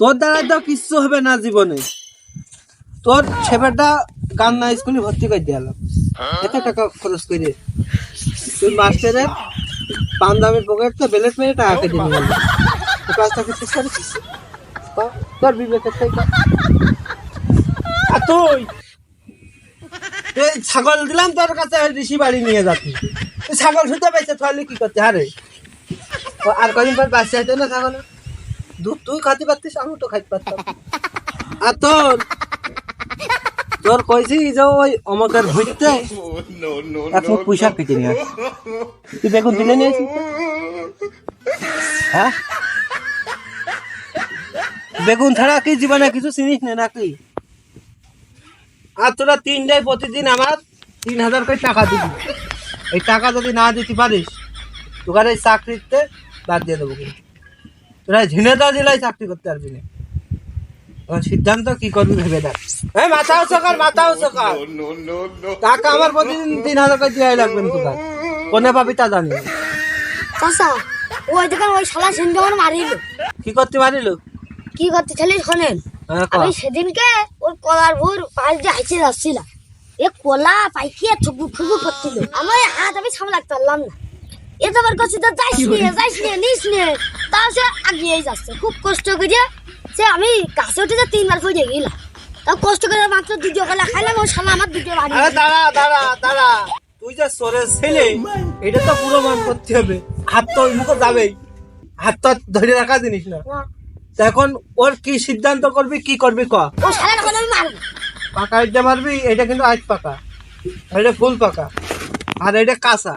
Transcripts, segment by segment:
তোর দ্বারা তো কিচ্ছু হবে না জীবনে। তোর ছেলেটা কান্না স্কুলে ভর্তি করে দিয়ালাম এত টাকা খরচ করে। তুই মাস্টারের পান্দামের পকেট তো বেলেট মেরে টাকা কেটে নিয়ে গেল কাজটা করতে পারিস ক- তোর বিবেকের থেকে তুই ছাগল দিলাম তোর কাছে ঋষি বাড়ি নিয়ে যাচ্ছি ছাগল শুতে পাইছে, তাহলে কি করতে আরে আর কদিন পর বাচ্চা হইতো না ছাগল? দুধ তুই খাতে পারতিস আমি তো খাইতে পারতাম। আর তোর তোর কইছি যে ওই অমকের ভুইতে মুখ পয়সা কেটে নিয়ে তুই বেগুন তুলে নিয়েছিস হ্যাঁ? বেগুন ছাড়া কি জীবনে কিছু চিনিস না নাকি? আর তোরা তিনটায় প্রতিদিন আমার তিন হাজার করে টাকা দিবি। এই টাকা যদি না দিতে পারিস তোকার এই চাকরিতে বাদ দিয়ে দেবো। কিন্তু তোরা ঝিনে দা জেলায় চাকরি করতে পারবি না। সিদ্ধান্ত কি করবি ভেবে দেখ। এই মাথাও সকাল মাথাও সকাল টাকা আমার প্রতিদিন তিন হাজার করে দিয়ে লাগবে কোনে পাবি তা জানি। চাচা ওই দোকান ওই শালা আমার মারিল। কি করতে পারিল কি করতে ছেলে শোনেন? হ্যাঁ, আমি সেদিনকে ওর কলার ভোর পাশ দিয়ে হাঁচে যাচ্ছিলাম এ কলা পাইকিয়ে ঠুকু ঠুকু করছিল। আমার হাত আমি সামলাতে পারলাম না। এ তো আমার কাছে তো যাইস নিয়ে যাইস নিয়ে নিস নিয়ে তাও সে আগিয়ে যাচ্ছে। খুব কষ্ট করে সে আমি গাছে উঠে যে তিনবার পড়ে গেলাম। তাও কষ্ট করে মাত্র দ্বিতীয় কলা খাইলাম ও শালা আমার দ্বিতীয় বাড়ি দাঁড়া দাঁড়া দাঁড়া। তুই যে সরের ছেলে এটা তো পুরো মান করতে হবে। হাত তো মুখে যাবেই। হাত তো ধরে রাখা জিনিস না। তা এখন ওর কি সিদ্ধান্ত করবি কি করবি ক? ও শালা এখন আমি মারবো। পাকা ইটটা মারবি এটা কিন্তু আজ পাকা। এটা ফুল পাকা। আর এটা কাঁচা।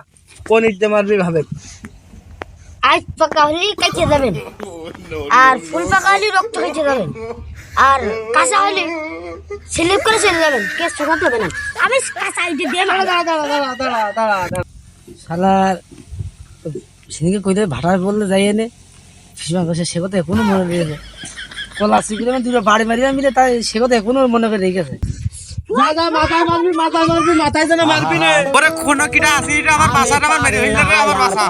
কোন ইটটা মারবি ভাবে? আজ পাকা হলে কেটে যাবেন। আর ফুল পাকা হলে রক্ত কেটে যাবেন। আর কাঁচা হলে স্লিপ করে চলে যাবেন। কেস ঠকাতে হবে না। আমি কাঁচা আইডি দিয়ে মারবো। দাঁড়া দাঁড়া দাঁড়া দাঁড়া দাঁড়া দাঁড়া শালার সেদিকে কইতে ভাড়া বললে যাই এনে। ফিসমা বসে সে কথা এখনও মনে রেখেছে কলা শিখলে আমি দুটো বাড়ি মারিয়া মিলে তাই সে কথা এখনও মনে করে যা যা মাথায় মারবি মাথায় মারবি মাথায় যেন মারবি না। ওরে কোনো কিটা আছে আমার বাসাটা আমার মেরে হইলে আমার বাসা।